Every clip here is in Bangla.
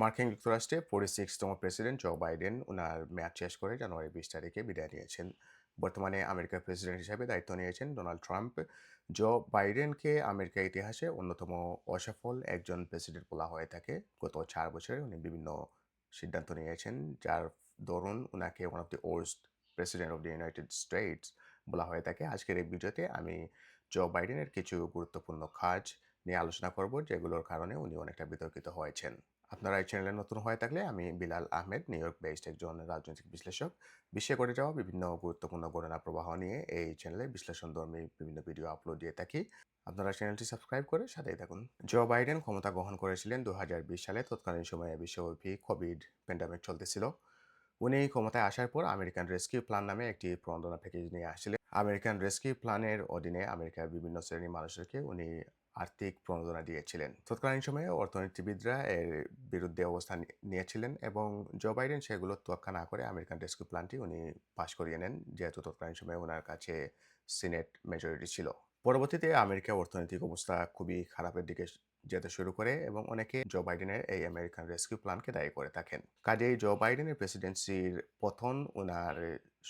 মার্কিন যুক্তরাষ্ট্রে ফোর্টি প্রেসিডেন্ট জো বাইডেন ওনার মেয়াদ শেষ করে জানুয়ারি বিশ তারিখে বিদায় নিয়েছেন। বর্তমানে আমেরিকার প্রেসিডেন্ট হিসেবে দায়িত্ব নিয়েছেন ডোনাল্ড ট্রাম্প। জো বাইডেনকে আমেরিকার ইতিহাসে অন্যতম অসফল একজন প্রেসিডেন্ট বলা হয়ে থাকে। গত চার বছরে উনি বিভিন্ন সিদ্ধান্ত নিয়েছেন, যার দরুন ওনাকে one of the old president of the United States বলা হয়ে থাকে। আজকের এই ভিডিওতে আমি জো বাইডেনের কিছু গুরুত্বপূর্ণ কাজ নিয়ে আলোচনা করব, যেগুলোর কারণে উনি অনেকটা বিতর্কিত হয়েছেন। আপনারা এই চ্যানেলে নতুন হয়ে থাকলে আমি Bilal Ahmed New York based একজন রাজনৈতিক বিশ্লেষক। বিশ্বে ঘটে যাওয়া বিভিন্ন গুরুত্বপূর্ণ ঘটনা প্রবাহ নিয়ে এই চ্যানেলে বিশ্লেষণধর্মী বিভিন্ন ভিডিও আপলোড দিয়ে থাকি। আপনারা চ্যানেলটি সাবস্ক্রাইব করে সাথেই থাকুন। জো বাইডেন ক্ষমতা গ্রহণ করেছিলেন দু হাজার বিশ সালে। তৎকালীন সময়ে বিশ্বব্যাপী কোভিড প্যান্ডামিক চলতেছিল। উনি ক্ষমতায় আসার পর আমেরিকান রেস্কিউ প্ল্যান নামে একটি প্রণোদনা প্যাকেজ নিয়ে আসছিলেন। আমেরিকান রেস্কিউ প্ল্যানের অধীনে আমেরিকার বিভিন্ন শ্রেণির মানুষদেরকে উনি আর্থিক প্রণোদনা দিয়েছিলেন। তৎকালীন সময়ে অর্থনীতিবিদরা এর বিরুদ্ধে অবস্থান নিয়েছিলেন এবং জো বাইডেন সেগুলো তোয়াক্কা না করে আমেরিকান রেস্কিউ প্ল্যানটি উনি পাশ করিয়ে নেন, যেহেতু তৎকালীন সময়ে ওনার কাছে সিনেট মেজরিটি ছিল। পরবর্তীতে আমেরিকার অর্থনৈতিক অবস্থা খুবই খারাপের দিকে যেতে শুরু করে এবং অনেকে জো বাইডেনের এই আমেরিকান রেস্কিউ প্ল্যানকে দায়ী করে থাকেন। কাজেই জো বাইডেনের প্রেসিডেন্সির পতন ওনার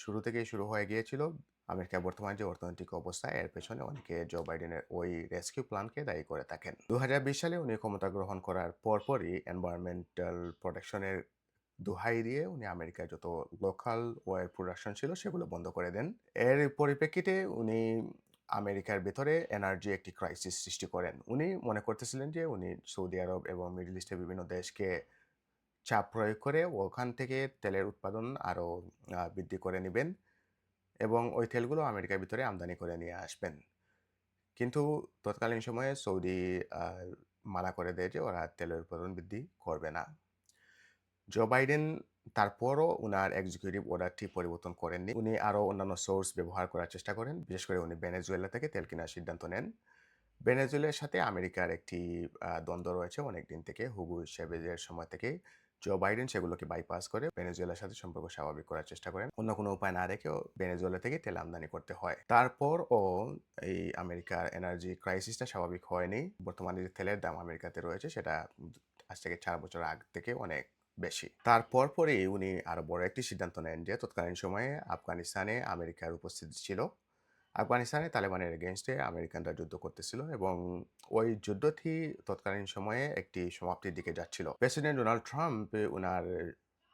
শুরু থেকেই শুরু হয়ে গিয়েছিল। আমেরিকার বর্তমান যে অর্থনৈতিক অবস্থা, এর পেছনে অনেকে জো বাইডেনের ওই রেস্কিউ প্ল্যানকে দায়ী করে থাকেন। দু হাজার বিশ সালে উনি ক্ষমতা গ্রহণ করার পরপরই এনভায়রনমেন্টাল প্রোটেকশনের দোহাই দিয়ে উনি আমেরিকায় যত লোকাল ওয়ার প্রোডাকশন ছিল, সেগুলো বন্ধ করে দেন। এর পরিপ্রেক্ষিতে উনি আমেরিকার ভেতরে এনার্জি একটি ক্রাইসিস সৃষ্টি করেন। উনি মনে করতেছিলেন যে উনি সৌদি আরব এবং মিডল ইস্টের বিভিন্ন দেশকে চাপ প্রয়োগ করে ওখান থেকে তেলের উৎপাদন আরও বৃদ্ধি করে নেবেন। এবং ওই তেলগুলো আমেরিকার ভিতরে আমদানি করে নিয়ে আসবেন। কিন্তু তৎকালীন সময়ে সৌদি মানা করে দেয় যে ওরা তেলের উৎপাদন বৃদ্ধি করবে না। জো বাইডেন তারপরও ওনার এক্সিকিউটিভ অর্ডারটি পরিবর্তন করেননি। উনি আরও অন্যান্য সোর্স ব্যবহার করার চেষ্টা করেন। বিশেষ করে উনি ভেনেজুয়েলা থেকে তেল কেনার সিদ্ধান্ত নেন। ভেনেজুয়েলার সাথে আমেরিকার একটি দ্বন্দ্ব রয়েছে অনেক দিন থেকে। হুগু সেভেজের সময় থেকে জো বাইডেন সেগুলোকে বাইপাস করে ভেনেজুয়েলার সাথে সম্পর্ক স্বাভাবিক করার চেষ্টা করেন। অন্য কোনো উপায় না রেখেও ভেনেজুয়েলা থেকে তেল আমদানি করতে হয়। তারপর ও এই আমেরিকার এনার্জি ক্রাইসিসটা স্বাভাবিক হয়নি। বর্তমানে যে তেলের দাম আমেরিকাতে রয়েছে সেটা আজ থেকে চার বছর আগ থেকে অনেক বেশি। তারপর পরে উনি আরও বড় একটি সিদ্ধান্ত নেন যে তৎকালীন সময়ে আফগানিস্তানে আমেরিকার উপস্থিতি ছিল। আফগানিস্তানে তালেবানের এগেনস্টে আমেরিকানরা যুদ্ধ করতেছিল এবং ওই যুদ্ধটি তৎকালীন সময়ে একটি সমাপ্তির দিকে যাচ্ছিল। প্রেসিডেন্ট ডোনাল্ড ট্রাম্প ওনার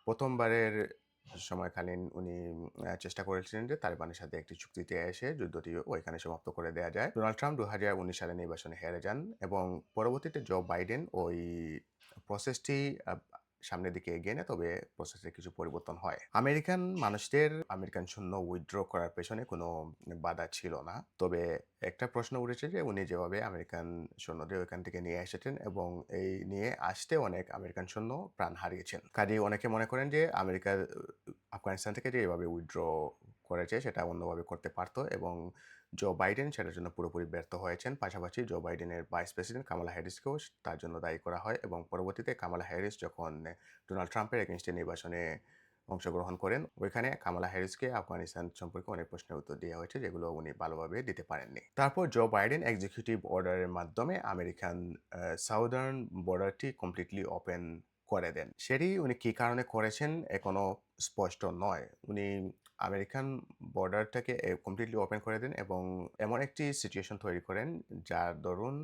প্রথমবারের সময়কালীন উনি চেষ্টা করেছিলেন যে তালেবানের সাথে একটি চুক্তিতে এসে যুদ্ধটি ওইখানে সমাপ্ত করে দেওয়া যায়। ডোনাল্ড ট্রাম্প দু হাজার উনিশ সালে নির্বাচনে হেরে যান এবং পরবর্তীতে জো বাইডেন ওই প্রসেসটি সামনের দিকে এগিয়ে নেয় তবে প্রসেসে কিছু পরিবর্তন হয়। আমেরিকান মানুষদের, আমেরিকান শূন্য উইথড্র করার পেছনে কোনো বাধা ছিল না। তবে একটা প্রশ্ন উঠেছে যে, উনি যেভাবে আমেরিকান সৈন্যদের ওইখান থেকে নিয়ে এসেছেন এবং এই নিয়ে আসতে অনেক আমেরিকান সৈন্য প্রাণ হারিয়েছেন। কাজে অনেকে মনে করেন যে, আমেরিকার, আফগানিস্তান থেকে যে এভাবে উইথড্র করেছে সেটা অন্যভাবে করতে পারতো এবং জো বাইডেন সেটার জন্য পুরোপুরি ব্যর্থ হয়েছেন। পাশাপাশি জো বাইডেনের ভাইস প্রেসিডেন্ট কামালা হ্যারিসকেও তার জন্য দায়ী করা হয় এবং পরবর্তীতে কামালা হ্যারিস যখন ডোনাল্ড ট্রাম্পের এগেনস্টে নির্বাচনে অংশগ্রহণ করেন, ওইখানে কামালা হ্যারিসকে আফগানিস্তান সম্পর্কে অনেক প্রশ্নের উত্তর দেওয়া হয়েছে যেগুলো উনি ভালোভাবে দিতে পারেননি। তারপর জো বাইডেন এক্সিকিউটিভ অর্ডারের মাধ্যমে আমেরিকান সাউদার্ন বর্ডারটি কমপ্লিটলি ওপেন করে দেন। সেটি উনি কী কারণে করেছেন এখনও স্পষ্ট নয়। উনি আমেরিকান বর্ডারটাকে কমপ্লিটলি ওপেন করে দেন এবং এমন একটি সিচুয়েশন তৈরি করেন যার দরুন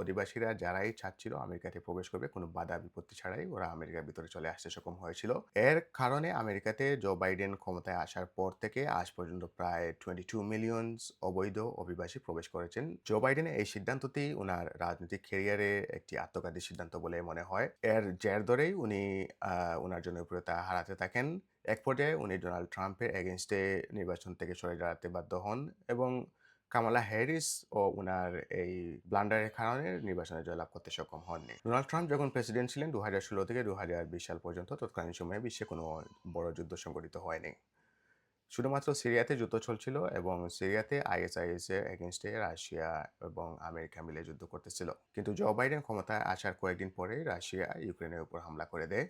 অধিবাসীরা যারাই চাচ্ছিল আমেরিকাতে প্রবেশ করবে, কোনো বাধা বিপত্তি ছাড়াই ওরা আমেরিকার ভিতরে চলে আসতে সক্ষম হয়েছিল। এর কারণে আমেরিকাতে জো বাইডেন ক্ষমতায় আসার পর থেকে আজ পর্যন্ত প্রায় টোয়েন্টি টু মিলিয়ন অবৈধ অভিবাসী প্রবেশ করেছেন। জো বাইডেনের এই সিদ্ধান্তটি ওনার রাজনৈতিক ক্যারিয়ারে একটি আত্মঘাতী সিদ্ধান্ত বলে মনে হয়। এর জের ধরেই উনি ওনার জনপ্রিয়তা হারাতে থাকেন। এক পর্যায়ে উনি ডোনাল্ড ট্রাম্পের এগেনস্টে নির্বাচন থেকে সরে দাঁড়াতে বাধ্য হন এবং কামালা হ্যারিস ও উনার এই ব্লান্ডারের কারণে নির্বাচনে জয়লাভ করতে সক্ষম হননি। ডোনাল্ড ট্রাম্প যখন প্রেসিডেন্ট ছিলেন দু হাজার ষোলো থেকে দু হাজার বিশ সাল পর্যন্ত তৎকালীন সময়ে বিশ্বে কোনো বড় যুদ্ধ সংঘটিত হয়নি। শুধুমাত্র সিরিয়াতে যুদ্ধ চলছিল এবং সিরিয়াতে আইএসআইএস এর এগেনস্টে রাশিয়া এবং আমেরিকা মিলে যুদ্ধ করতেছিল। কিন্তু জো বাইডেন ক্ষমতায় আসার কয়েকদিন পরে রাশিয়া ইউক্রেনের উপর হামলা করে দেয়।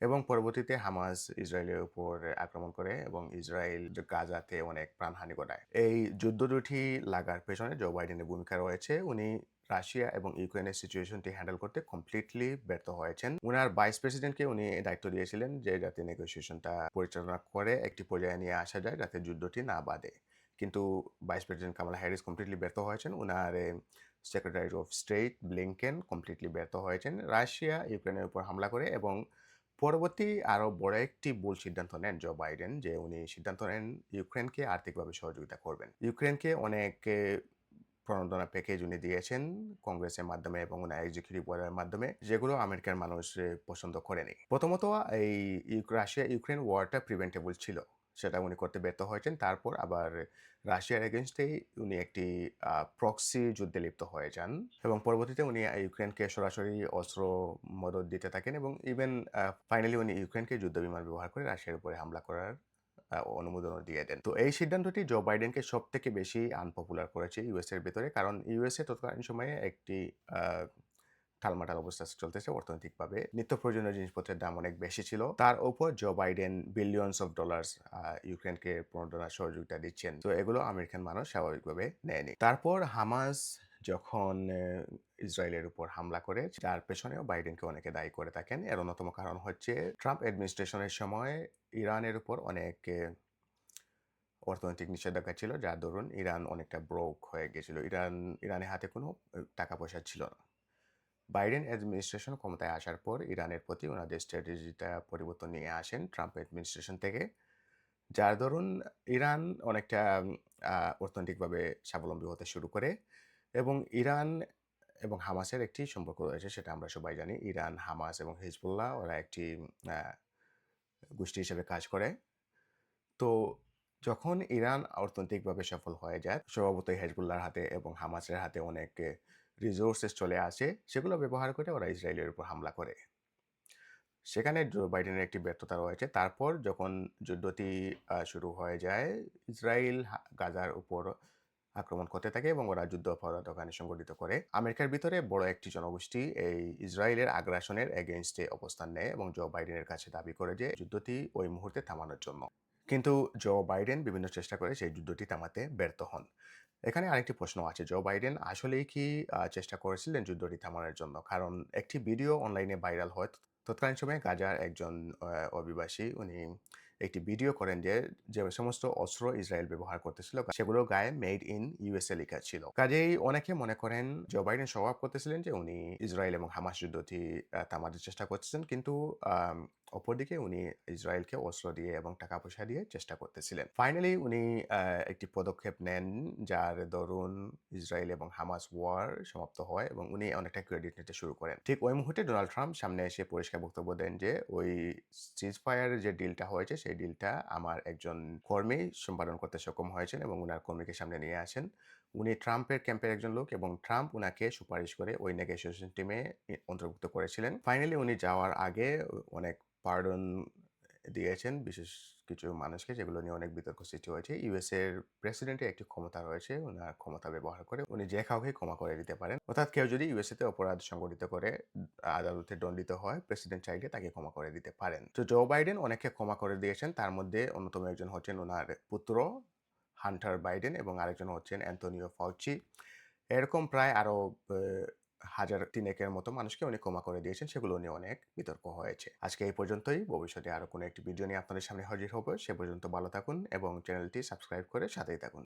এবং পরবর্তীতে হামাস ইসরায়েলের উপর আক্রমণ করে এবং ইসরায়েল গাজাতে অনেক প্রাণহানি ঘটায়। এই যুদ্ধ দুটি লাগার পেছনে জো বাইডেনের ভূমিকা রয়েছে। উনি রাশিয়া এবং ইউক্রেনের সিচুয়েশনটি হ্যান্ডেল করতে কমপ্লিটলি ব্যর্থ হয়েছেন। উনার ভাইস প্রেসিডেন্টকে উনি দায়িত্ব দিয়েছিলেন যে যাতে নেগোসিয়েশনটা পরিচালনা করে একটি পর্যায়ে নিয়ে আসা যায় যাতে যুদ্ধটি না বাদে কিন্তু vice president Kamala Harris completely ব্যর্থ হয়েছেন। উনার secretary of state Blinken completely ব্যর্থ হয়েছেন। রাশিয়া ইউক্রেনের উপর হামলা করে এবং পরবর্তী আরও বড় একটি ভুল সিদ্ধান্ত নেন জো বাইডেন যে উনি সিদ্ধান্ত নেন ইউক্রেনকে আর্থিকভাবে সহযোগিতা করবেন। ইউক্রেনকে অনেক প্রণোদনা প্যাকেজ উনি দিয়েছেন কংগ্রেসের মাধ্যমে এবং উনি এক্সিকিউটিভ ওয়ার্ডের মাধ্যমে, যেগুলো আমেরিকার মানুষ পছন্দ করেনি। প্রথমত এই রাশিয়া ইউক্রেন ওয়ারটা প্রিভেন্টেবল ছিল। সেটা উনি করতে ব্যর্থ হয়েছেন। তারপর আবার রাশিয়ার এগেনস্টেই উনি একটি প্রক্সি যুদ্ধে লিপ্ত হয়ে যান এবং পরবর্তীতে উনি ইউক্রেনকে সরাসরি অস্ত্র মদত দিতে থাকেন এবং ইভেন ফাইনালি উনি ইউক্রেনকে যুদ্ধ বিমান ব্যবহার করে রাশিয়ার উপরে হামলা করার অনুমোদনও দিয়ে দেন। তো এই সিদ্ধান্তটি জো বাইডেনকে সব থেকে বেশি আনপপুলার করেছে ইউএস এর ভেতরে কারণ ইউএসএ তৎকালীন সময়ে একটি টালমাটাল অবস্থা চলতেছে, অর্থনৈতিকভাবে। নিত্য প্রয়োজনীয় জিনিসপত্রের দাম অনেক বেশি ছিল। তার উপর Joe Biden billions of dollars ইউক্রেনকে প্রণোদনা সহযোগিতা দিচ্ছেন। তো এগুলো আমেরিকান মানুষ স্বাভাবিকভাবে নেয়নি। তারপর হামাস যখন ইসরায়েলের উপর হামলা করে যার পেছনেও বাইডেনকে অনেকে দায়ী করে থাকেন। এর অন্যতম কারণ হচ্ছে ট্রাম্প অ্যাডমিনিস্ট্রেশনের সময় ইরানের উপর অনেক অর্থনৈতিক নিষেধাজ্ঞা ছিল। যার দরুন ইরান অনেকটা ব্রোক হয়ে গেছিল। ইরান, ইরানের হাতে কোনো টাকা পয়সা ছিল না। বাইডেন অ্যাডমিনিস্ট্রেশন ক্ষমতায় আসার পর ইরানের প্রতি ওনাদের স্ট্র্যাটেজিটা পরিবর্তন নিয়ে আসেন ট্রাম্প অ্যাডমিনিস্ট্রেশন থেকে। যার দরুন ইরান অনেকটা অর্থনৈতিকভাবে স্বাবলম্বী হতে শুরু করে এবং ইরান এবং হামাসের একটি সম্পর্ক রয়েছে সেটা আমরা সবাই জানি। ইরান, হামাস এবং হিজবুল্লাহ ওরা একটি গোষ্ঠী হিসেবে কাজ করে। তো যখন ইরান অর্থনৈতিকভাবে সফল হয়ে যায়, স্বভাবতই হেজবুল্লাহর হাতে এবং হামাসের হাতে অনেক রিসোর্সেস চলে আসে, সেগুলো ব্যবহার করে ওরা ইসরায়েলের উপর হামলা করে। সেখানে জো বাইডেনের একটি ব্যর্থতা রয়েছে। তারপর যখন যুদ্ধটি শুরু হয়ে যায়, ইসরায়েল গাজার উপর আক্রমণ করতে থাকে এবং ওরা যুদ্ধ অপরাধ ওখানে সংগঠিত করে। আমেরিকার ভিতরে বড় একটি জনগোষ্ঠী এই ইসরায়েলের আগ্রাসনের এগেনস্টে অবস্থান নেয় এবং জো বাইডেনের কাছে দাবি করে যে যুদ্ধটি ওই মুহূর্তে থামানোর জন্য। কিন্তু জো বাইডেন বিভিন্ন চেষ্টা করে সেই যুদ্ধটি থামাতে ব্যর্থ হন। এখানে আরেকটি প্রশ্ন আছে। জো বাইডেন আসলেই কি চেষ্টা করেছিলেন যুদ্ধটি থামানোর জন্য? কারণ একটি ভিডিও অনলাইনে ভাইরাল হয়। তৎকালীন সময়ে গাজার একজন অভিবাসী, উনি একটি ভিডিও করেন যে যে সমস্ত অস্ত্র ইসরায়েল ব্যবহার করতেছিল, সেগুলো গায়ে মেড ইন ইউএসএ লেখা ছিল। কাজেই অনেকে মনে করেন জো বাইডেন স্বভাব করতেছিলেন যে, উনি ইসরায়েল এবং হামাস যুদ্ধটি থামাতে চেষ্টা করতেছেন। কিন্তু অপরদিকে উনি ইসরায়েলকে অস্ত্র দিয়ে এবং টাকা পয়সা দিয়ে চেষ্টা করতেছিলেন। ফাইনালি উনি একটি পদক্ষেপ নেন যার দরুন ইসরায়েল এবং হামাস ওয়ার সমাপ্ত হয় এবং উনি অনেকটা ক্রেডিট নিতে শুরু করেন। ঠিক ওই মুহূর্তে ডোনাল্ড ট্রাম্প সামনে এসে পরিষ্কার বক্তব্য দেন যে, ওই সিজ ফায়ার যে ডিলটা হয়েছে, সেই ডিলটা আমার একজন কর্মী সম্পাদন করতে সক্ষম হয়েছেন এবং উনার কর্মীকে সামনে নিয়ে আসেন। উনি ট্রাম্পের ক্যাম্পের একজন লোক এবং ট্রাম্প উনাকে সুপারিশ করে ওই নেগোসিয়েশন টিমে অন্তর্ভুক্ত করেছিলেন। ফাইনালি উনি যাওয়ার আগে অনেক পার্ডন দিয়েছেন বিশেষ কিছু মানুষকে যেগুলো নিয়ে অনেক বিতর্ক সৃষ্টি হয়েছে। ইউএস এর প্রেসিডেন্টের একটি ক্ষমতা রয়েছে ওনার ক্ষমতা ব্যবহার করে উনি যে কাউকে ক্ষমা করে দিতে পারেন। অর্থাৎ কেউ যদি ইউএসএ তে অপরাধ সংগঠিত করে আদালতে দণ্ডিত হয় প্রেসিডেন্ট চাইলে তাকে ক্ষমা করে দিতে পারেন। তো জো বাইডেন অনেককে ক্ষমা করে দিয়েছেন, তার মধ্যে অন্যতম একজন হচ্ছেন ওনার পুত্র হান্টার বাইডেন এবং আরেকজন হচ্ছেন অ্যান্থনিও ফাউচি। এরকম প্রায় আরও হাজার তিনেকের মতো মানুষকে উনি ক্ষমা করে দিয়েছেন, সেগুলো নিয়ে অনেক বিতর্ক হয়েছে। আজকে এই পর্যন্তই। ভবিষ্যতে আরও কোনো একটি ভিডিও নিয়ে আপনাদের সামনে হাজির হব। সে পর্যন্ত ভালো থাকুন এবং চ্যানেলটি সাবস্ক্রাইব করে সাথেই থাকুন।